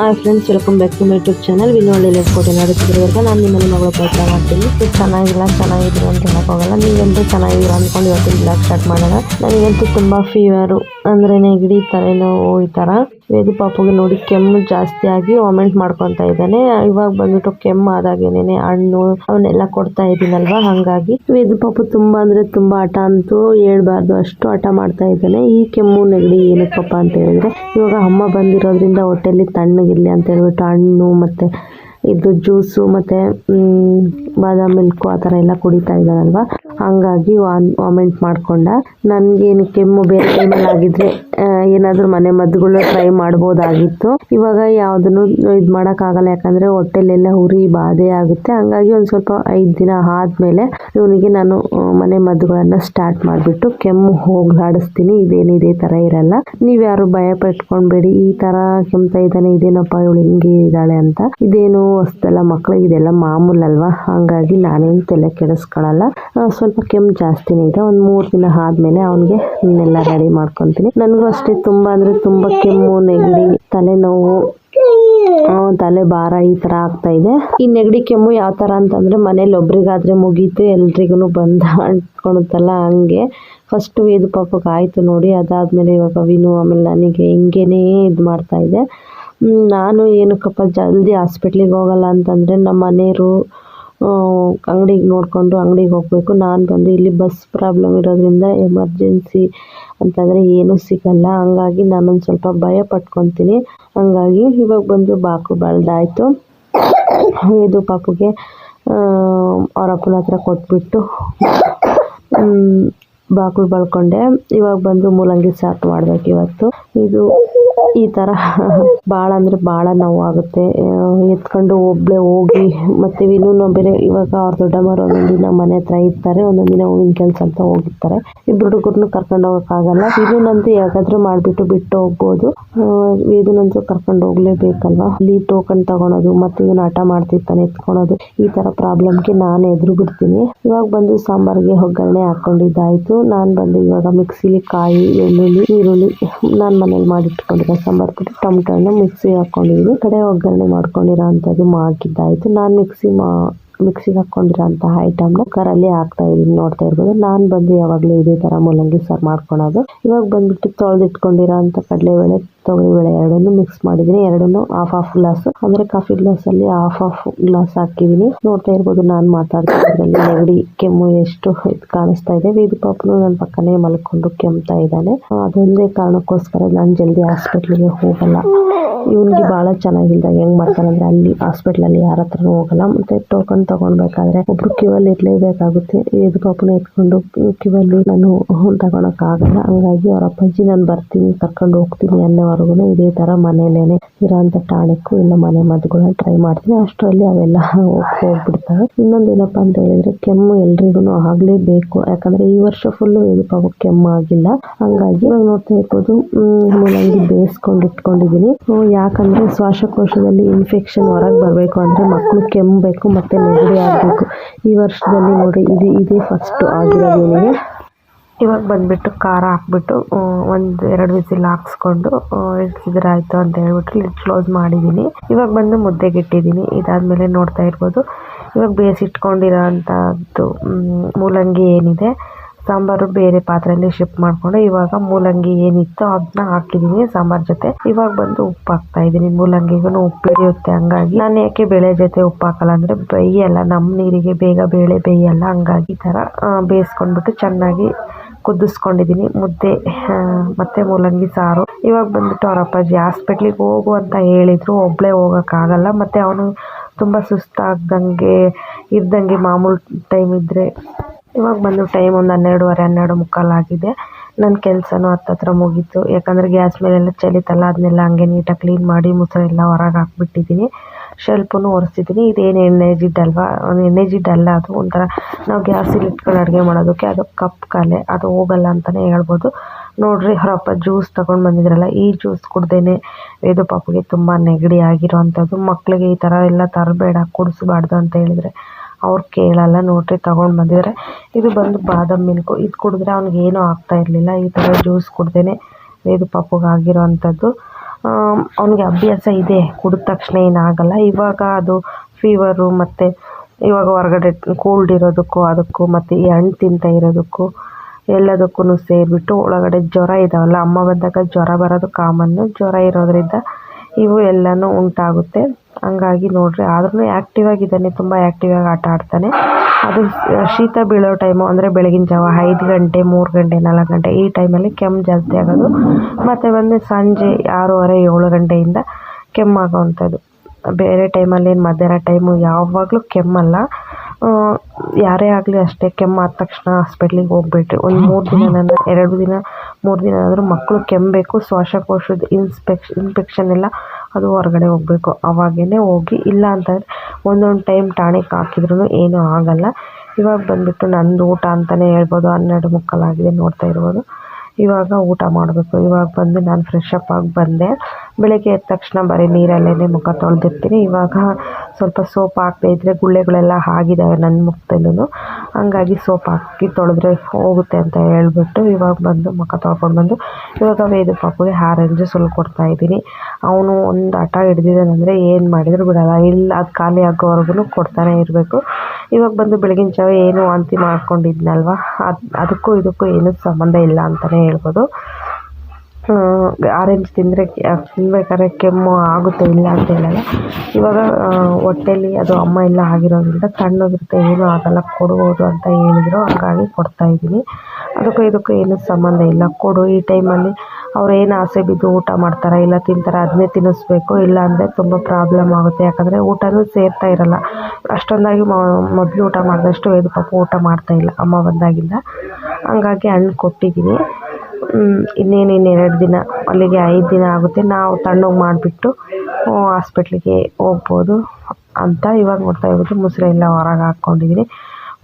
Hi friends welcome back to my YouTube channel ವಿನೋಳಿ ಲೇಸ್ಕೋಟೆ ನೋಡುತ್ತಿರುವಾಗ ನಾನು ನಿಮ್ಮ ಮಗಳು ಪ್ರಯತ್ನ ಮಾಡ್ತೀನಿ. ಚೆನ್ನಾಗಿಲ್ಲ ಚೆನ್ನಾಗಿದ್ರು ಅಂತ ಹೇಳೋಕ್ಕಾಗಲ್ಲ ನೀವಂತೂ ಚೆನ್ನಾಗಿಲ್ಲ ಅಂದ್ಕೊಂಡು ಇವತ್ತಿನ ಬ್ಲಾಗ್ ಸ್ಟಾರ್ಟ್ ಮಾಡೋಣ. ನನಗಂತೂ ತುಂಬ ಫೀವರು ಅಂದರೆ ನೆಗಡಿ ತಲೆನೋವು ಈ ತರ. ವೇದು ಪಾಪುಗೆ ನೋಡಿ ಕೆಮ್ಮು ಜಾಸ್ತಿ ಆಗಿ ವಾಮಿಟ್ ಮಾಡ್ಕೊಂತ ಇದ್ದಾನೆ. ಇವಾಗ ಬಂದ್ಬಿಟ್ಟು ಕೆಮ್ಮು ಆದಾಗೇನೆ ಹಣ್ಣು ಅವನ್ನೆಲ್ಲ ಕೊಡ್ತಾ ಇದ್ದೀನಲ್ವಾ? ಹಾಗಾಗಿ ವೇದು ಪಾಪು ತುಂಬಾ ಅಂದ್ರೆ ತುಂಬಾ ಹಠ ಅಂತೂ ಹೇಳ್ಬಾರ್ದು. ಅಷ್ಟು ಹಠ ಮಾಡ್ತಾ ಇದ್ದಾನೆ. ಈ ಕೆಮ್ಮು, ನೆಗಡಿ ಏನಕ್ಕಪ್ಪ ಅಂತ ಹೇಳಿದ್ರೆ ಇವಾಗ ಅಮ್ಮ ಬಂದಿರೋದ್ರಿಂದ ಹೊಟ್ಟೆಲಿ ತಣ್ಣಗಿರ್ಲಿ ಅಂತ ಹೇಳ್ಬಿಟ್ಟು ಹಣ್ಣು ಮತ್ತೆ ಇದು ಜ್ಯೂಸು ಮತ್ತು ಬಾದಾಮ್ ಮಿಲ್ಕು ಆ ಥರ ಎಲ್ಲ ಕುಡಿತಾ ಇದ್ದಾನಲ್ವ ಹಂಗಾಗಿ ವಾಮಿಂಟ್ ಮಾಡ್ಕೊಂಡ. ನನಗೇನು ಕೆಮ್ಮು ಬೇರೆ ಟೈಮಲ್ಲಿ ಆಗಿದ್ರೆ ಏನಾದರೂ ಮನೆ ಮದ್ದುಗಳು ಟ್ರೈ ಮಾಡ್ಬೋದಾಗಿತ್ತು. ಇವಾಗ ಯಾವುದನ್ನು ಇದು ಮಾಡೋಕ್ಕಾಗಲ್ಲ, ಯಾಕಂದರೆ ಹೊಟ್ಟೆಲೆಲ್ಲ ಉರಿ ಬಾಧೆ ಆಗುತ್ತೆ. ಹಂಗಾಗಿ ಒಂದು ಸ್ವಲ್ಪ ಐದು ದಿನ ಆದಮೇಲೆ ಇವನಿಗೆ ನಾನು ಮನೆ ಮದ್ದುಗಳನ್ನು ಸ್ಟಾರ್ಟ್ ಮಾಡಿಬಿಟ್ಟು ಕೆಮ್ಮು ಹೋಗ್ಲಾಡಿಸ್ತೀನಿ. ಇದೇನು ಇದೇ ಥರ ಇರಲ್ಲ. ನೀವು ಯಾರು ಭಯ ಪಟ್ಕೊಂಡ್ಬೇಡಿ. ಈ ಥರ ಕೆಮ್ತಾ ಇದ್ದಾನೆ, ಇದೇನಪ್ಪ ಇವಳು ಹಿಂಗೆ ಇದ್ದಾಳೆ ಅಂತ. ಇದೇನು ಹೊಸ್ದಲ್ಲ ಮಕ್ಳಿಗೆ ಇದೆಲ್ಲ ಮಾಮೂಲಲ್ವಾ? ಹಾಗಾಗಿ ನಾನೇನು ತಲೆ ಕೆಡಿಸ್ಕೊಳ್ಳಲ್ಲ ಸ್ವಲ್ಪ ಕೆಮ್ಮು ಜಾಸ್ತಿನೇ ಇದೆ. ಒಂದು ಮೂರು ದಿನ ಆದಮೇಲೆ ಅವನಿಗೆ ಎಲ್ಲ ರೆಡಿ ಮಾಡ್ಕೊತೀನಿ. ನನಗೂ ಅಷ್ಟೇ ತುಂಬ ಅಂದರೆ ತುಂಬ ಕೆಮ್ಮು, ನೆಗಡಿ, ತಲೆನೋವು ತಲೆ ಭಾರ ಈ ಥರ ಆಗ್ತಾ ಇದೆ. ಈ ನೆಗಡಿ, ಕೆಮ್ಮು ಯಾವ ಥರ ಅಂತಂದರೆ ಮನೇಲಿ ಒಬ್ರಿಗಾದರೆ ಮುಗೀತು ಎಲ್ರಿಗೂ ಬಂದ ಅಂಟ್ಕೊಳುತ್ತಲ್ಲ ಹಂಗೆ. ಫಸ್ಟ್ ವೇದು ಪಾಪಕ್ಕೆ ಆಯಿತು ನೋಡಿ, ಅದಾದಮೇಲೆ ಇವಾಗ ವಿನು ಆಮೇಲೆ ನನಗೆ ಹಿಂಗೇನೇ ಇದು ಮಾಡ್ತಾ ಇದೆ. ನಾನು ಏನಕ್ಕಪ್ಪ, ಜಲ್ದಿ ಹಾಸ್ಪಿಟ್ಲಿಗೆ ಹೋಗಲ್ಲ ಅಂತಂದರೆ ನಮ್ಮ ಮನೆಯವರು ಅಂಗಡಿಗೆ ನೋಡಿಕೊಂಡು ಅಂಗಡಿಗೆ ಹೋಗಬೇಕು. ನಾನು ಬಂದು ಇಲ್ಲಿ ಬಸ್ ಪ್ರಾಬ್ಲಮ್ ಇರೋದ್ರಿಂದ ಎಮರ್ಜೆನ್ಸಿ ಅಂತಂದರೆ ಏನೂ ಸಿಗಲ್ಲ. ಹಂಗಾಗಿ ನಾನೊಂದು ಸ್ವಲ್ಪ ಭಯ ಪಟ್ಕೊತೀನಿ. ಹಂಗಾಗಿ ಇವಾಗ ಬಂದು ಬಾಕು ಬಳ್ದಾಯಿತು. ಇದು ಪಾಪುಗೆ ಅವ್ರ ಅಪ್ಪನ ಹತ್ರ ಕೊಟ್ಬಿಟ್ಟು ಬಾಕು ಬಳ್ಕೊಂಡೆ. ಇವಾಗ ಬಂದು ಮೂಲಂಗಿ ಸಾರು ಮಾಡ್ಬೇಕು ಇವತ್ತು. ಇದು ಈ ಥರ ಭಾಳ ಅಂದ್ರೆ ಭಾಳ ನೋವಾಗುತ್ತೆ. ಎತ್ಕೊಂಡು ಒಬ್ಳೆ ಹೋಗಿ, ಮತ್ತೆ ಇನ್ನೊಂದು ಬೇರೆ ಇವಾಗ ಅವ್ರ ದೊಡ್ಡಮ್ಮರು ಒಂದೊಂದು ದಿನ ಮನೆ ಹತ್ರ ಇರ್ತಾರೆ, ಒಂದೊಂದು ದಿನ ಹೂವಿನ ಕೆಲಸ ಅಂತ ಹೋಗಿರ್ತಾರೆ. ಇಬ್ರು ಹುಡುಗರನ್ನು ಕರ್ಕೊಂಡು ಹೋಗೋಕ್ಕಾಗಲ್ಲ. ಇದನ್ನಂತೂ ಯಾಕಾದ್ರೂ ಮಾಡಿಬಿಟ್ಟು ಬಿಟ್ಟು ಹೋಗ್ಬೋದು. ಇದನ್ನಂತೂ ಕರ್ಕೊಂಡು ಹೋಗ್ಲೇಬೇಕಲ್ವ? ಅಲ್ಲಿ ಟೋಕನ್ ತಗೊಳೋದು, ಮತ್ತೆ ಇವನು ಆಟ ಮಾಡ್ತಿರ್ತಾನೆ ಎತ್ಕೊಳೋದು, ಈ ಥರ ಪ್ರಾಬ್ಲಮ್ಗೆ ನಾನು ಎದುರು ಬಿಡ್ತೀನಿ ಇವಾಗ ಬಂದು ಸಾಂಬಾರಿಗೆ ಒಗ್ಗರಣೆ ಹಾಕೊಂಡಿದ್ದಾಯ್ತು. ನಾನು ಬಂದು ಇವಾಗ ಮಿಕ್ಸಿಲಿ ಕಾಯಿ ಬೆಳ್ಳುಳ್ಳಿ ಈರುಳ್ಳಿ ನಾನು ಮನೇಲಿ ಮಾಡಿಟ್ಕೊಂಡಿರೋ ಪುಡಿ ಟೊಮ್ಟೊ ಹಣ್ಣು ಮಿಕ್ಸಿಗೆ ಹಾಕ್ಕೊಂಡಿದ್ದೀನಿ ಕಡೆ ಒಗ್ಗರಣೆ ಮಾಡ್ಕೊಂಡಿರೋ ಅಂಥದ್ದು ನಾನು ಮಿಕ್ಸಿ ಮಾ, ಮಿಕ್ಸಿಗೆ ಹಾಕ್ಕೊಂಡಿರೋ ಅಂತಹ ಐಟಮ್ನ ಕರಲ್ಲಿ ಹಾಕ್ತಾ ಇದ್ದೀನಿ. ನೋಡ್ತಾ ಇರ್ಬೋದು. ನಾನು ಬಂದು ಯಾವಾಗಲೂ ಇದೇ ಥರ ಮೂಲಂಗಿ ಸಾರು ಮಾಡ್ಕೊಳೋದು. ಇವಾಗ ಬಂದ್ಬಿಟ್ಟು ತೊಳೆದಿಟ್ಕೊಂಡಿರೋ ಅಂಥ ಕಡಲೆಬೇಳೆ ತೊಗರಿಬೇಳೆ ಎರಡನ್ನು ಮಿಕ್ಸ್ ಮಾಡಿದೀನಿ ಎರಡನ್ನು ಹಾಫ್ ಹಾಫ್ ಗ್ಲಾಸ್ ಅಂದ್ರೆ ಕಾಫಿ ಗ್ಲಾಸ್ ಅಲ್ಲಿ ಹಾಫ್ ಹಾಫ್ ಗ್ಲಾಸ್ ಹಾಕಿದೀನಿ ನೋಡ್ತಾ ಇರ್ಬೋದು ನಾನು ಮಾತಾಡ್ತಾ ನೆಗಡಿ, ಕೆಮ್ಮು ಎಷ್ಟು ಕಾಣಿಸ್ತಾ ಇದೆ. ವಿಧಿ ಪಾಪನು ನನ್ನ ಪಕ್ಕನೇ ಮಲ್ಕೊಂಡು ಕೆಮ್ತಾ ಇದ್ದಾನೆ. ಅದೊಂದೇ ಕಾರಣಕ್ಕೋಸ್ಕರ ನಾನು ಜಲ್ದಿ ಹಾಸ್ಪಿಟ್ಲಿಗೆ ಹೋಗಲ್ಲ. ಇವನ್ಗೆ ಬಹಳ ಚೆನ್ನಾಗಿಲ್ದಾಗ ಹೆಂಗ್ ಮಾಡ್ತಾನಂದ್ರೆ ಅಲ್ಲಿ ಹಾಸ್ಪಿಟ್ಲಲ್ಲಿ ಯಾರ ಹತ್ರನೂ ಹೋಗಲ್ಲ. ಮತ್ತೆ ಟೋಕನ್ ತಗೊಳ್ಬೇಕಾದ್ರೆ ಒಬ್ರು ಕ್ಯೂವಲ್ಲಿ ಇರಲೇಬೇಕಾಗುತ್ತೆ. ಇದು ಪಾಪನ ಎತ್ಕೊಂಡು ಕ್ಯೂವಲ್ಲಿ ನಾನು ತಗೊಳಕ್ಕಾಗಲ್ಲ. ಹಂಗಾಗಿ ಅವ್ರ ಅಪ್ಪಾಜಿ, ನಾನು ಬರ್ತೀನಿ, ಕರ್ಕೊಂಡು ಹೋಗ್ತೀನಿ ಅನ್ನೋವರೆಗೂ ಇದೇ ಥರ ಮನೇಲೇನೆ ಇರೋಂಥ ಟಾನಿಕ್ಕು ಇಲ್ಲ ಮನೆ ಮದ್ದುಗಳನ್ನ ಟ್ರೈ ಮಾಡ್ತೀನಿ. ಅಷ್ಟರಲ್ಲಿ ಅವೆಲ್ಲ ಹೋಗ್- ಹೋಗ್ಬಿಡ್ತವೆ ಇನ್ನೊಂದೇನಪ್ಪ ಅಂತ ಹೇಳಿದ್ರೆ ಕೆಮ್ಮು ಎಲ್ರಿಗೂ ಆಗಲೇಬೇಕು. ಯಾಕಂದ್ರೆ ಈ ವರ್ಷ ಫುಲ್ಲು ಇದು ಪಾಪ ಕೆಮ್ಮು ಆಗಿಲ್ಲ. ಹಂಗಾಗಿ ಇವಾಗ ನೋಡ್ತಾ ಇರ್ಬೋದು. ಮೂಲಂಗಿ ಬೇಯಿಸ್ಕೊಂಡು ಇಟ್ಕೊಂಡಿದ್ದೀನಿ ಯಾಕಂದ್ರೆ ಶ್ವಾಸಕೋಶದಲ್ಲಿ ಇನ್ಫೆಕ್ಷನ್ ಹೊರಗೆ ಬರಬೇಕು ಅಂದ್ರೆ ಮಕ್ಕಳು ಕೆಮ್ಮಬೇಕು ಮತ್ತೆ ನೆಗಡಿ ಆಗಬೇಕು. ಈ ವರ್ಷದಲ್ಲಿ ನೋಡಿ, ಇದು, ಇದೇ ಫಸ್ಟ್ ಆಗಿರೋದು ಇವನಿಗೆ ಇವಾಗ ಬಂದ್ಬಿಟ್ಟು ಖಾರ ಹಾಕ್ಬಿಟ್ಟು ಒಂದು ಎರಡು ವಿಸಿಲ್ ಹಾಕ್ಸ್ಕೊಂಡು ಆಯ್ತು ಅಂತ ಹೇಳ್ಬಿಟ್ಟು ಲಿಡ್ ಕ್ಲೋಸ್ ಮಾಡಿದ್ದೀನಿ ಇವಾಗ ಬಂದು ಮುದ್ದೆಗೆ ಇಟ್ಟಿದ್ದೀನಿ ಇದಾದ್ಮೇಲೆ ನೋಡ್ತಾ ಇರ್ಬೋದು. ಇವಾಗ ಬೇಯಿಸಿಟ್ಕೊಂಡಿರೋ ಅಂಥದ್ದು ಮೂಲಂಗಿ ಏನಿದೆ, ಸಾಂಬಾರು ಬೇರೆ ಪಾತ್ರೆಯಲ್ಲಿ ಶಿಫ್ಟ್ ಮಾಡಿಕೊಂಡು ಇವಾಗ ಮೂಲಂಗಿ ಏನಿತ್ತು ಅದನ್ನ ಹಾಕಿದ್ದೀನಿ ಸಾಂಬಾರ್ ಜೊತೆ. ಇವಾಗ ಬಂದು ಉಪ್ಪು ಹಾಕ್ತಾ ಇದ್ದೀನಿ ಮೂಲಂಗಿಗೂ ಉಪ್ಪು ಬೆಳೆಯುತ್ತೆ ಹಂಗಾಗಿ. ನಾನು ಯಾಕೆ ಬೇಳೆ ಜೊತೆ ಉಪ್ಪು ಹಾಕಲ್ಲ ಅಂದರೆ ಬೇಯಲ್ಲ. ನಮ್ಮ ನೀರಿಗೆ ಬೇಗ ಬೇಳೆ ಬೇಯಲ್ಲ. ಹಂಗಾಗಿ ಈ ಥರ ಬೇಯಿಸ್ಕೊಂಡ್ಬಿಟ್ಟು ಚೆನ್ನಾಗಿ ಕುದಿಸ್ಕೊಂಡಿದ್ದೀನಿ. ಮುದ್ದೆ ಮತ್ತು ಮೂಲಂಗಿ ಸಾರು. ಇವಾಗ ಬಂದ್ಬಿಟ್ಟು ಅವ್ರ ಅಪ್ಪಾಜಿ ಹಾಸ್ಪಿಟ್ಲಿಗೆ ಹೋಗು ಅಂತ ಹೇಳಿದ್ರು. ಒಬ್ಬಳೇ ಹೋಗೋಕ್ಕಾಗಲ್ಲ. ಮತ್ತೆ ಅವನು ತುಂಬ ಸುಸ್ತಾಗ್ದಂಗೆ ಇದ್ದಂಗೆ ಮಾಮೂಲು ಟೈಮ್ ಇದ್ದರೆ ಇವಾಗ ಬಂದು ಟೈಮ್ ಒಂದು ಹನ್ನೆರಡುವರೆ, ಹನ್ನೆರಡು ಮುಕ್ಕಾಲಾಗಿದೆ ನನ್ನ ಕೆಲಸನೂ ಹತ್ತತ್ರ ಮುಗೀತು. ಯಾಕಂದರೆ ಗ್ಯಾಸ್ ಮೇಲೆಲ್ಲ ಚಲಿತಲ್ಲ ಅದನ್ನೆಲ್ಲ ಹಂಗೆ ನೀಟಾಗಿ ಕ್ಲೀನ್ ಮಾಡಿ, ಮೊಸರೆಲ್ಲ ಹೊರಗೆ ಹಾಕ್ಬಿಟ್ಟಿದ್ದೀನಿ. ಶೆಲ್ಪನ್ನು ಒರೆಸಿದ್ದೀನಿ. ಇದೇನು ಎಣ್ಣೆ ಜಿಡ್ಡಲ್ವಾ? ಎಣ್ಣೆ ಜಿಡ್ಡಲ್ಲ ಅದು ಒಂಥರ ನಾವು ಗ್ಯಾಸಲ್ಲಿ ಇಟ್ಕೊಂಡು ಅಡುಗೆ ಮಾಡೋದಕ್ಕೆ ಅದು ಕಪ್ ಕಲೆ, ಅದು ಹೋಗಲ್ಲ ಅಂತಲೇ ಹೇಳ್ಬೋದು. ನೋಡಿರಿ, ಹೊರಪ್ಪ ಜ್ಯೂಸ್ ತಗೊಂಡು ಬಂದಿದ್ರಲ್ಲ, ಈ ಜ್ಯೂಸ್ ಕುಡ್ದೇನೆ ವೇದು ಪಾಪುಗೆ ತುಂಬ ನೆಗಡಿ ಆಗಿರೋವಂಥದ್ದು. ಮಕ್ಕಳಿಗೆ ಈ ಥರ ಎಲ್ಲ ತರಬೇಡ, ಕುಡಿಸ್ಬಾರ್ದು ಅಂತ ಹೇಳಿದರೆ ಅವ್ರು ಕೇಳಲ್ಲ. ನೋಡ್ರಿ, ತಗೊಂಡು ಬಂದಿದ್ದಾರೆ ಇದು ಬಂದು ಬಾದಾಮ್ ಮಿಲ್ಕು. ಇದು ಕುಡಿದ್ರೆ ಅವ್ನಿಗೆ ಏನೂ ಆಗ್ತಾ ಇರಲಿಲ್ಲ. ಈ ಥರ ಜ್ಯೂಸ್ ಕುಡ್ದೇ ವೇದು ಪಾಪುಗೆ ಆಗಿರೋ ಅಂಥದ್ದು ಅವನಿಗೆ ಅಭ್ಯಾಸ ಇದೆ. ಕುಡಿದ ತಕ್ಷಣ ಏನಾಗಲ್ಲ. ಇವಾಗ ಅದು ಫೀವರು ಮತ್ತು ಇವಾಗ ಹೊರಗಡೆ ಕೋಲ್ಡ್ ಇರೋದಕ್ಕೂ, ಅದಕ್ಕೂ, ಮತ್ತು ಈ ಹಣ್ಣು ತಿಂತಾ ಇರೋದಕ್ಕೂ ಎಲ್ಲದಕ್ಕೂ ಸೇರಿಬಿಟ್ಟು ಒಳಗಡೆ ಜ್ವರ ಇದಾವಲ್ಲ, ಅಮ್ಮ ಬಂದಾಗ ಜ್ವರ ಬರೋದು ಕಾಮನ್ನು ಜ್ವರ ಇರೋದರಿಂದ ಇವು ಎಲ್ಲನೂ ಉಂಟಾಗುತ್ತೆ. ಹಂಗಾಗಿ ನೋಡಿರಿ ಆದ್ರೂ ಆ್ಯಕ್ಟಿವ್ ಆಗಿದ್ದಾನೆ, ತುಂಬ ಆ್ಯಕ್ಟಿವ್ ಆಗಿ ಆಟ ಆಡ್ತಾನೆ. ಅದು ಶೀತ ಬೀಳೋ ಟೈಮು ಅಂದರೆ ಬೆಳಗಿನ ಜಾವ ಐದು ಗಂಟೆ, ಮೂರು ಗಂಟೆ, ನಾಲ್ಕು ಗಂಟೆ ಈ ಟೈಮಲ್ಲಿ ಕೆಮ್ಮು ಜಾಸ್ತಿ ಆಗೋದು. ಮತ್ತು ಬಂದು ಸಂಜೆ ಆರೂವರೆ, ಏಳು ಗಂಟೆಯಿಂದ ಕೆಮ್ಮಾಗೋವಂಥದ್ದು ಬೇರೆ ಟೈಮಲ್ಲಿ ಏನು ಮಧ್ಯಾಹ್ನ ಟೈಮು ಯಾವಾಗಲೂ ಕೆಮ್ಮಲ್ಲ. ಯಾರೇ ಆಗಲಿ ಅಷ್ಟೇ ಕೆಮ್ಮು ಆದ ತಕ್ಷಣ ಹಾಸ್ಪಿಟ್ಲಿಗೆ ಹೋಗ್ಬೇಡ್ರಿ ಒಂದು ಮೂರು ದಿನ ನನ್ನ ಎರಡು ದಿನ, ಮೂರು ದಿನ ಆದರೂ ಮಕ್ಕಳು ಕೆಮ್ಮಬೇಕು ಶ್ವಾಸಕೋಶದ ಇನ್ಸ್ಪೆಕ್ಷ ಇನ್ಫೆಕ್ಷನ್ ಎಲ್ಲ ಅದು ಹೊರಗಡೆ ಹೋಗಬೇಕು. ಅವಾಗೇ ಹೋಗಿ, ಇಲ್ಲ ಅಂತಂದರೆ ಒಂದೊಂದು ಟೈಮ್ ಟಾನಿಕ್ ಹಾಕಿದ್ರೂ ಏನೂ ಆಗೋಲ್ಲ. ಇವಾಗ ಬಂದುಬಿಟ್ಟು ನಂದು ಊಟ ಅಂತಲೇ ಹೇಳ್ಬೋದು, ಹನ್ನೆರಡು ಮುಕ್ಕಾಲಾಗಿದೆ ನೋಡ್ತಾ ಇರ್ಬೋದು. ಇವಾಗ ಊಟ ಮಾಡಬೇಕು. ಇವಾಗ ಬಂದು ನಾನು ಫ್ರೆಶ್ ಅಪ್ ಆಗಿ ಬಂದೆ. ಬೆಳಗ್ಗೆ ಎದ್ದ ತಕ್ಷಣ ಬರೀ ನೀರಲ್ಲೇ ಮುಖ ತೊಳೆದಿರ್ತೀನಿ. ಇವಾಗ ಸ್ವಲ್ಪ ಸೋಪ್ ಹಾಕದೇ ಇದ್ದರೆ ಗುಳ್ಳೆಗಳೆಲ್ಲ ಆಗಿದ್ದಾವೆ ನನ್ನ ಮುಖದಲ್ಲೂ ಹಂಗಾಗಿ ಸೋಪ್ ಹಾಕಿ ತೊಳೆದ್ರೆ ಹೋಗುತ್ತೆ ಅಂತ ಹೇಳ್ಬಿಟ್ಟು ಇವಾಗ ಬಂದು ಮುಖ ತೊಳ್ಕೊಂಡು ಬಂದು ಇವಾಗ ವೇದು ಪಾಪುಗೆ ಆರೆಂಜು ಸುಲ್ ಕೊಡ್ತಾ ಇದ್ದೀನಿ. ಅವನು ಒಂದು ಹಠ ಹಿಡ್ದಿದ್ದಾನಂದರೆ ಏನು ಮಾಡಿದರೂ ಬಿಡಲ್ಲ. ಇಲ್ಲ, ಅದು ಖಾಲಿ ಆಗೋವರೆಗೂ ಕೊಡ್ತಾನೆ ಇರಬೇಕು. ಇವಾಗ ಬಂದು ಬೆಳಗಿನ ಜಾವ ಏನು ವಾಂತಿ ಮಾಡ್ಕೊಂಡಿದ್ನಲ್ವ? ಅದು, ಅದಕ್ಕೂ ಇದಕ್ಕೂ ಏನೂ ಸಂಬಂಧ ಇಲ್ಲ ಅಂತಲೇ ಹೇಳ್ಬೋದು. ಆರೆಂಜ್ ತಿಂದರೆ ತಿನ್ಬೇಕಾದ್ರೆ ಕೆಮ್ಮು ಆಗುತ್ತೆ ಇಲ್ಲ ಅಂತ ಹೇಳಲ್ಲ. ಇವಾಗ ಹೊಟ್ಟೇಲಿ ಅದು ಅಮ್ಮ ಎಲ್ಲ ಆಗಿರೋದ್ರಿಂದ ತಣ್ಣಗಿರುತ್ತೆ, ಏನೂ ಆಗಲ್ಲ, ಕೊಡ್ಬೋದು ಅಂತ ಹೇಳಿದ್ರು, ಹಾಗಾಗಿ ಕೊಡ್ತಾಯಿದ್ದೀನಿ ಅದಕ್ಕೂ ಇದಕ್ಕೂ ಏನೂ ಸಂಬಂಧ ಇಲ್ಲ. ಕೊಡು, ಈ ಟೈಮಲ್ಲಿ ಅವ್ರು ಏನು ಆಸೆ ಬಿದ್ದು ಊಟ ಮಾಡ್ತಾರೆ ಇಲ್ಲ ತಿಂತಾರೆ, ಅದನ್ನೇ ತಿನ್ನಿಸ್ಬೇಕು. ಇಲ್ಲ ಅಂದರೆ ತುಂಬ ಪ್ರಾಬ್ಲಮ್ ಆಗುತ್ತೆ. ಯಾಕಂದರೆ ಊಟನೂ ಸೇರ್ತಾ ಇರಲ್ಲ. ಅಷ್ಟೊಂದಾಗಿ ಮೊದಲು ಊಟ ಮಾಡಿದಷ್ಟು ಇದು ಪಾಪ ಊಟ ಮಾಡ್ತಾಯಿಲ್ಲ ಅಮ್ಮ ಬಂದಾಗಿಂದ. ಹಂಗಾಗಿ ಹಣ್ಣು ಕೊಟ್ಟಿದ್ದೀನಿ. ಇನ್ನೇನು ಎರಡು ದಿನ, ಅಲ್ಲಿಗೆ ಐದು ದಿನ ಆಗುತ್ತೆ. ನಾವು ತಣ್ಣಗೆ ಮಾಡಿಬಿಟ್ಟು ಹಾಸ್ಪಿಟ್ಲಿಗೆ ಹೋಗ್ಬೋದು ಅಂತ ಇವಾಗ ನೋಡ್ತಾ ಇರ್ಬೋದು ಮುಸುರೆಲ್ಲ ಹೊರಗೆ ಹಾಕ್ಕೊಂಡಿದ್ದೀನಿ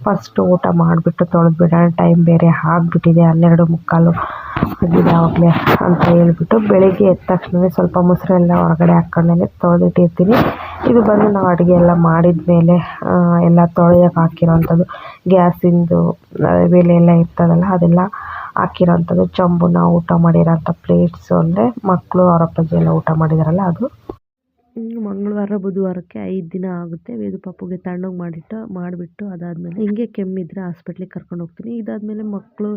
ಫಸ್ಟು ಊಟ ಮಾಡಿಬಿಟ್ಟು ತೊಳೆದ್ಬಿಡೋಣ. ಟೈಮ್ ಬೇರೆ ಆಗಿಬಿಟ್ಟಿದೆ. ಹನ್ನೆರಡು ಮುಕ್ಕಾಲು ಆಗಿದೆ ಆವಾಗಲೇ ಅಂತ ಹೇಳ್ಬಿಟ್ಟು ಬೆಳಿಗ್ಗೆ ಎದ್ದ ತಕ್ಷಣವೇ ಸ್ವಲ್ಪ ಮೊಸರೆಲ್ಲ ಹೊರಗಡೆ ಹಾಕ್ಕೊಂಡೇ ತೊಳೆದಿಟ್ಟಿರ್ತೀನಿ. ಇದು ಬಂದು ನಾವು ಅಡುಗೆ ಎಲ್ಲ ಮಾಡಿದ ಮೇಲೆ ಎಲ್ಲ ತೊಳೆಯೋಕೆ ಹಾಕಿರೋವಂಥದ್ದು. ಗ್ಯಾಸಿಂದು ಬೆಲೆ ಎಲ್ಲ ಇರ್ತದಲ್ಲ, ಅದೆಲ್ಲ ಹಾಕಿರೋಂಥದ್ದು ಚಂಬುನ ಊಟ ಮಾಡಿರೋಂಥ ಪ್ಲೇಟ್ಸು ಅಂದರೆ ಮಕ್ಕಳು ಅವರ ಅಪ್ಪಾಜಿ ಎಲ್ಲ ಊಟ ಮಾಡಿದಾರಲ್ಲ ಅದು. ಮಂಗಳವಾರ, ಬುಧವಾರಕ್ಕೆ ಐದು ದಿನ ಆಗುತ್ತೆ. ವೇದು ಪಾಪುಗೆ ತಣ್ಣಗೆ ಮಾಡಿಟ್ಟು, ಮಾಡಿಬಿಟ್ಟು ಅದಾದಮೇಲೆ ಹಿಂಗೆ ಕೆಮ್ಮಿದ್ರೆ ಹಾಸ್ಪಿಟ್ಲಿಗೆ ಕರ್ಕೊಂಡು ಹೋಗ್ತೀನಿ. ಇದಾದಮೇಲೆ ಮಕ್ಕಳು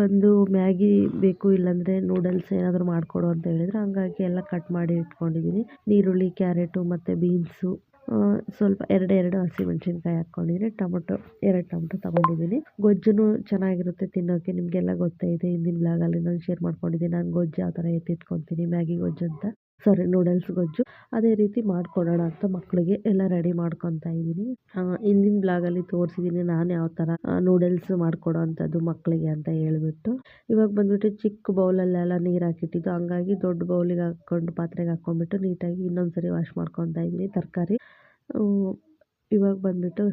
ಬಂದು ಮ್ಯಾಗಿ ಬೇಕು ಇಲ್ಲಾಂದರೆ ನೂಡಲ್ಸ್ ಏನಾದರೂ ಮಾಡಿಕೊಡು ಅಂತ ಹೇಳಿದ್ರೆ. ಹಂಗಾಗಿ ಎಲ್ಲ ಕಟ್ ಮಾಡಿ ಇಟ್ಕೊಂಡಿದ್ದೀನಿ ನೀರುಳ್ಳಿ, ಕ್ಯಾರೆಟು ಮತ್ತು ಬೀನ್ಸು ಸ್ವಲ್ಪ ಎರಡು ಎರಡು ಹಸಿಮೆಣ್ಸಿನ್ಕಾಯಿ ಹಾಕ್ಕೊಂಡಿದ್ದೀನಿ ಟೊಮೊಟೊ, ಎರಡು ಟೊಮೊಟೊ ತೊಗೊಂಡಿದ್ದೀನಿ. ಗೊಜ್ಜು ಚೆನ್ನಾಗಿರುತ್ತೆ ತಿನ್ನೋಕ್ಕೆ ನಿಮಗೆಲ್ಲ ಗೊತ್ತೇ ಇದೆ. ಹಿಂದಿನ ಬ್ಲಾಗಲ್ಲಿ ನಾನು ಶೇರ್ ಮಾಡ್ಕೊಂಡಿದ್ದೀನಿ. ನಾನು ಗೊಜ್ಜು ಯಾವ ಥರ ಎತ್ತಿಟ್ಕೊಳ್ತೀನಿ ಮ್ಯಾಗಿ ಗೊಜ್ಜು ಅಂತ. ಸಾರಿ, ನೂಡಲ್ಸ್ ಗೊಜ್ಜು. ಅದೇ ರೀತಿ ಮಾಡ್ಕೊಡೋಣ ಅಂತ ಮಕ್ಕಳಿಗೆ ಎಲ್ಲ ರೆಡಿ ಮಾಡ್ಕೊತಾ ಇದ್ದೀನಿ. ಹಿಂದಿನ ಬ್ಲಾಗಲ್ಲಿ ತೋರಿಸಿದ್ದೀನಿ ನಾನು ಯಾವ ಥರ ನೂಡಲ್ಸ್ ಮಾಡಿಕೊಡೋ ಅಂಥದ್ದು ಮಕ್ಕಳಿಗೆ ಅಂತ ಹೇಳ್ಬಿಟ್ಟು. ಇವಾಗ ಬಂದ್ಬಿಟ್ಟು ಚಿಕ್ಕ ಬೌಲಲ್ಲೆಲ್ಲ ನೀರು ಹಾಕಿಟ್ಟಿದ್ದು. ಹಂಗಾಗಿ ದೊಡ್ಡ ಬೌಲಿಗೆ ಹಾಕ್ಕೊಂಡು ಪಾತ್ರೆಗೆ ಹಾಕ್ಕೊಂಡ್ಬಿಟ್ಟು ನೀಟಾಗಿ ಇನ್ನೊಂದು ಸರಿ ವಾಶ್ ಮಾಡ್ಕೊತಾ ಇದ್ದೀನಿ ತರಕಾರಿ. ಇವಾಗ ಬಂದ್ಬಿಟ್ಟು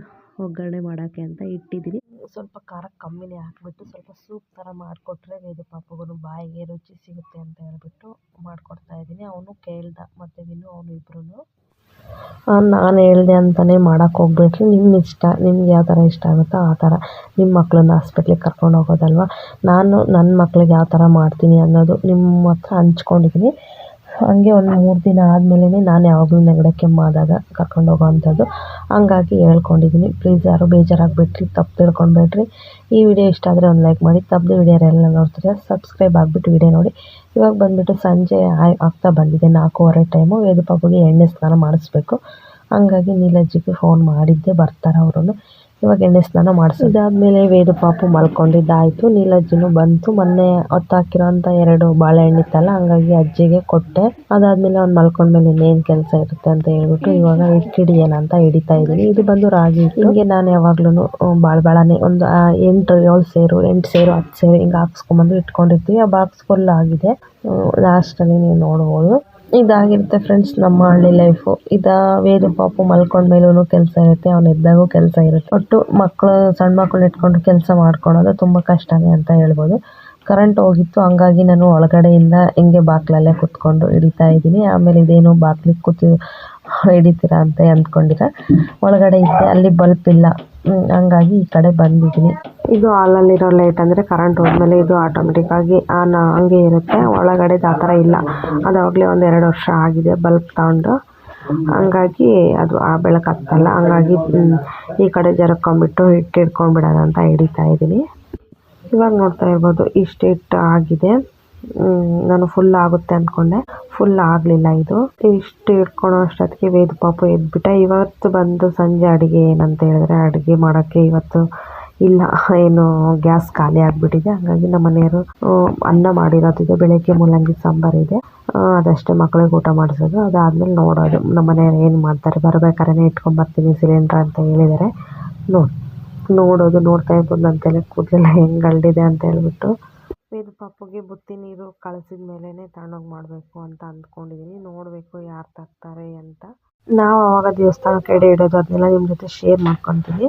ಒಗ್ಗರಣೆ ಮಾಡೋಕ್ಕೆ ಅಂತ ಇಟ್ಟಿದ್ದೀನಿ. ಸ್ವಲ್ಪ ಖಾರ ಕಮ್ಮಿನೇ ಹಾಕ್ಬಿಟ್ಟು ಸ್ವಲ್ಪ ಸೂಪ್ ಥರ ಮಾಡಿಕೊಟ್ರೆ ವೇದು ಪಾಪುಗೂ ಬಾಯಿಗೆ ರುಚಿ ಸಿಗುತ್ತೆ ಅಂತ ಹೇಳ್ಬಿಟ್ಟು ಮಾಡಿಕೊಡ್ತಾ ಇದ್ದೀನಿ. ಅವನು ಕೇಳ್ದ, ಮತ್ತು ದಿನ ಅವನು ಇಬ್ಬರೂ ನಾನು ಹೇಳ್ದೆ ಅಂತಲೇ ಮಾಡೋಕ್ಕೆ ಹೋಗ್ಬೇಡ್ರಿ ನಿಮ್ಮ ಇಷ್ಟ, ನಿಮ್ಗೆ ಯಾವ ಥರ ಇಷ್ಟ ಆಗುತ್ತೋ ಆ ಥರ. ನಿಮ್ಮ ಮಕ್ಕಳನ್ನ ಹಾಸ್ಪಿಟ್ಲಿಗೆ ಕರ್ಕೊಂಡು ಹೋಗೋದಲ್ವ? ನಾನು ನನ್ನ ಮಕ್ಳಿಗೆ ಯಾವ ಥರ ಮಾಡ್ತೀನಿ ಅನ್ನೋದು ನಿಮ್ಮ ಹತ್ರ ಹಂಚ್ಕೊಂಡಿದ್ದೀನಿ. ಹಂಗೆ ಒಂದು ಮೂರು ದಿನ ಆದಮೇಲೆ ನಾನು ಯಾವಾಗಲೂ ನೆಗಡಿ ಕೆಮ್ಮಾದಾಗ ಕರ್ಕೊಂಡು ಹೋಗೋ ಅಂಥದ್ದು ಹಂಗಾಗಿ ಹೇಳ್ಕೊಂಡಿದ್ದೀನಿ ಪ್ಲೀಸ್ ಯಾರು ಬೇಜಾರಾಗಬೇಡ್ರಿ ತಪ್ಪು ತಿಳ್ಕೊಬೇಡ್ರಿ ಈ ವಿಡಿಯೋ ಇಷ್ಟ ಆದರೆ ಒಂದು ಲೈಕ್ ಮಾಡಿ, ತಪ್ಪದೆ ವಿಡಿಯೋರೆಲ್ಲ ನೋಡ್ತಾರೆ ಸಬ್ಸ್ಕ್ರೈಬ್ ಆಗಿಬಿಟ್ಟು ವಿಡಿಯೋ ನೋಡಿ. ಇವಾಗ ಬಂದುಬಿಟ್ಟು ಸಂಜೆ ಆಗ್ತಾ ಬಂದಿದೆ ನಾಲ್ಕೂವರೆ ಟೈಮು ವೇದು ಪಾಪುಗೆ ಎಣ್ಣೆ ಸ್ನಾನ ಮಾಡಿಸ್ಬೇಕು. ಹಂಗಾಗಿ ನೀಲಜ್ಜಿಗೆ ಫೋನ್ ಮಾಡಿದ್ದೆ, ಬರ್ತಾರೆ ಅವರು ಇವಾಗ ಎಣ್ಣೆ ಸ್ನಾನ ಮಾಡಿಸಿ ಇದಾದಮೇಲೆ ವೇದು ಪಾಪು ಮಲ್ಕೊಂಡಿದ್ದಾಯಿತು. ನೀಲಜ್ಜಿನೂ ಬಂತು. ಮೊನ್ನೆ ಹೊತ್ತಾಕಿರೋಂಥ ಎರಡು ಬಾಳೆಹಣ್ಣು ಇತ್ತಲ್ಲ ಹಂಗಾಗಿ ಅಜ್ಜಿಗೆ ಕೊಟ್ಟೆ. ಅದಾದಮೇಲೆ ಅವ್ನು ಮಲ್ಕೊಂಡ್ಮೇಲೆ ಇನ್ನೇನು ಕೆಲಸ ಇರುತ್ತೆ ಅಂತ ಹೇಳ್ಬಿಟ್ಟು ಇವಾಗ ಹಿಡಿಯೋಣ ಅಂತ ಹಿಡಿತಾ ಇದ್ದೀನಿ ಇದು ಬಂದು ರಾಗಿ ಹಿಂಗೆ ನಾನು ಯಾವಾಗ್ಲೂ ಭಾಳ ಭಾಳನೇ ಒಂದು ಎಂಟು, ಏಳು ಸೇರು, ಎಂಟು ಸೇರು, ಹತ್ತು ಸೇರು ಹಿಂಗೆ ಹಾಕ್ಸ್ಕೊಂಬಂದು ಇಟ್ಕೊಂಡಿರ್ತೀವಿ. ಆ ಬಾಕ್ಸ್ ಫುಲ್ ಆಗಿದೆ. ಲಾಸ್ಟಲ್ಲಿ ನೀವು ನೋಡ್ಬೋದು. ಇದಾಗಿರುತ್ತೆ ಫ್ರೆಂಡ್ಸ್ ನಮ್ಮ ಹಳ್ಳಿ ಲೈಫು ಇದ ಪಾಪು ಪಾಪು ಮಲ್ಕೊಂಡ್ಮೇಲೂ ಕೆಲಸ ಇರುತ್ತೆ, ಅವ್ನು ಎದ್ದಾಗೂ ಕೆಲಸ ಇರುತ್ತೆ. ಒಟ್ಟು ಮಕ್ಕಳು ಸಣ್ಣ ಮಕ್ಕಳು ಇಟ್ಕೊಂಡು ಕೆಲಸ ಮಾಡ್ಕೊಳೋದು ತುಂಬ ಕಷ್ಟನೇ ಅಂತ ಹೇಳ್ಬೋದು. ಕರೆಂಟ್ ಹೋಗಿತ್ತು, ಹಂಗಾಗಿ ನಾನು ಒಳಗಡೆಯಿಂದ ಹಿಂಗೆ ಬಾಕ್ಲಲ್ಲೇ ಕುತ್ಕೊಂಡು ಹಿಡಿತಾ ಇದ್ದೀನಿ. ಆಮೇಲೆ ಇದೇನು ಬಾಕ್ಲಿಗೆ ಕೂತು ಹಿಡಿತೀರಾ ಅಂತ ಅಂದ್ಕೊಂಡಿರ ಒಳಗಡೆ ಇದ್ದೆ, ಅಲ್ಲಿ ಬಲ್ಪ್ ಇಲ್ಲ. ಹಂಗಾಗಿ ಈ ಕಡೆ ಬಂದಿದ್ದೀನಿ. ಇದು ಹಾಲಲ್ಲಿರೋ ಲೈಟ್ ಅಂದರೆ ಕರೆಂಟ್ ಹೋದ್ಮೇಲೆ ಇದು ಆಟೋಮೆಟಿಕ್ಕಾಗಿ ಆನ್ ಹಂಗೆ ಇರುತ್ತೆ. ಒಳಗಡೆ ಆ ಥರ ಇಲ್ಲ. ಅದು ಆವಾಗಲೇ ಒಂದು ಎರಡು ವರ್ಷ ಆಗಿದೆ ಬಲ್ಪ್ ತಗೊಂಡು. ಹಂಗಾಗಿ ಅದು ಆ ಬೆಳಕು ಹತ್ತಲ್ಲ. ಹಂಗಾಗಿ ಈ ಕಡೆ ಜರ್ಕೊಂಬಿಟ್ಟು ಹಿಟ್ಟು ಹಿಡ್ಕೊಂಡ್ಬಿಡೋಣ ಅಂತ ಹಿಡಿತಾ ಇದ್ದೀನಿ. ಇವಾಗ ನೋಡ್ತಾ ಇರ್ಬೋದು ಇಷ್ಟು ಹಿಟ್ಟು ಆಗಿದೆ. ನಾನು ಫುಲ್ ಆಗುತ್ತೆ ಅಂದ್ಕೊಂಡೆ ಫುಲ್ ಆಗಲಿಲ್ಲ ಇದು. ಇಷ್ಟು ಹಿಡ್ಕೊಳೋ ಅಷ್ಟೊತ್ತಿಗೆ ವೇದ ಪಾಪು ಎದ್ಬಿಟ್ಟ, ಇವತ್ತು ಬಂದು ಸಂಜೆ ಅಡುಗೆ ಏನಂತ ಹೇಳಿದ್ರೆ ಅಡುಗೆ ಮಾಡೋಕ್ಕೆ ಇವತ್ತು ಇಲ್ಲ, ಏನು ಗ್ಯಾಸ್ ಖಾಲಿ ಆಗಿಬಿಟ್ಟಿದೆ. ಹಾಗಾಗಿ ನಮ್ಮ ಮನೆಯವರು ಅನ್ನ ಮಾಡಿರೋದಿದೆ ಬೆಳಗ್ಗೆ ಮೂಲಂಗಿ ಸಾಂಬಾರ್ ಇದೆ. ಅದಷ್ಟೇ ಮಕ್ಕಳಿಗೆ ಊಟ ಮಾಡಿಸೋದು. ಅದಾದ್ಮೇಲೆ ನೋಡೋದು. ನಮ್ಮ ಮನೆಯವ್ರು ಏನು ಮಾಡ್ತಾರೆ, ಬರ್ಬೇಕಾರೆನೆ ಇಟ್ಕೊಂಡ್ ಬರ್ತೀನಿ, ಸಿಲಿಂಡ್ರ್ ಅಂತ ಹೇಳಿದ್ದಾರೆ. ನೋಡಿ ನೋಡೋದು, ನೋಡ್ತಾ ಇರ್ಬೋದು ತಲೆ ಕೂದಲೆಲ್ಲ ಹೆಂಗೆ ಅಲ್ದಿದೆ ಅಂತ ಹೇಳ್ಬಿಟ್ಟು. ವೇದ ಪಾಪುಗೆ ಬುತ್ತಿ ನೀರು ಕಳಿಸಿದ ಮೇಲೇ ತಗೊಂಡೋಗಿ ಮಾಡಬೇಕು ಅಂತ ಅಂದ್ಕೊಂಡಿದ್ದೀನಿ ನೋಡಬೇಕು ಯಾರು ತರ್ತಾರೆ ಅಂತ. ನಾವು ಆವಾಗ ದೇವಸ್ಥಾನಕ್ಕೆ ಎಡೆ ಇಡೋದು ಅದನ್ನೆಲ್ಲ ನಿಮ್ಮ ಜೊತೆ ಶೇರ್ ಮಾಡ್ಕೊತೀನಿ.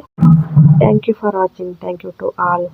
Thank you for watching thank you to all